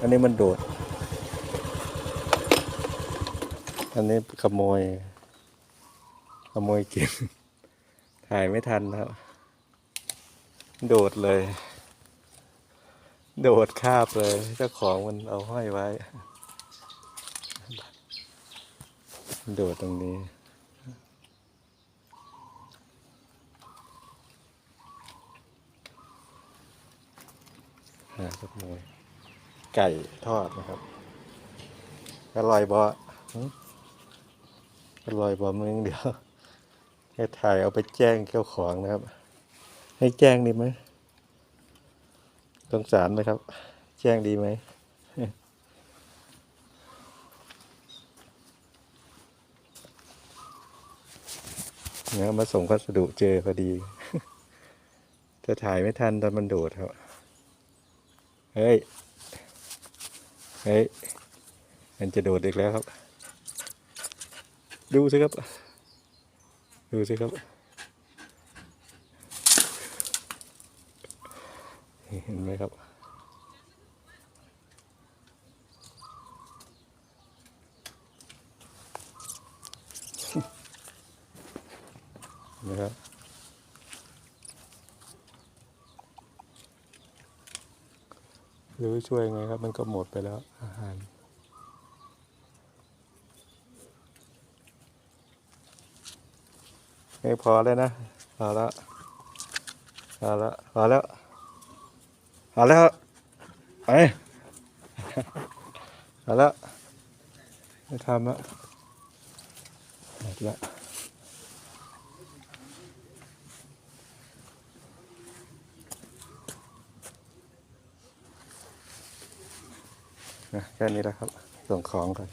อันนี้มันโดด อันนี้ขโมย ขโมยกิน ถ่ายไม่ทันครับ โดดเลย โดดคาบเลย เจ้าของมันเอาห้อยไว้ โดดตรงนี้หาขโมย ไก่ทอดนะครับอร่อยบ่อร่อยบ่มึงเดี๋ยวให้ถ่ายเอาไปแจ้งเจ้าของนะครับ ให้แจ้งดีไหมสงสารไหมครับ แจ้งดีไหมนี่ยมาส่งพัสดุเจอพอดี จะถ่ายไม่ทันตอนมันโดดครับ เฮ้ย เฮ้ยมันจะโดดอีกแล้วครับ ดูสิครับ ดูสิครับเห็นไหมครับนะครับ หรือช่วยไงครับ มันก็หมดไปแล้วอาหารไม่พอเลยนะพอแล้วพอแล้วพอแล้วพอแล้วไปพอแล้วไม่ทำแล้วหมดละ แค่นี้แล้วครับ ส่งของก่อน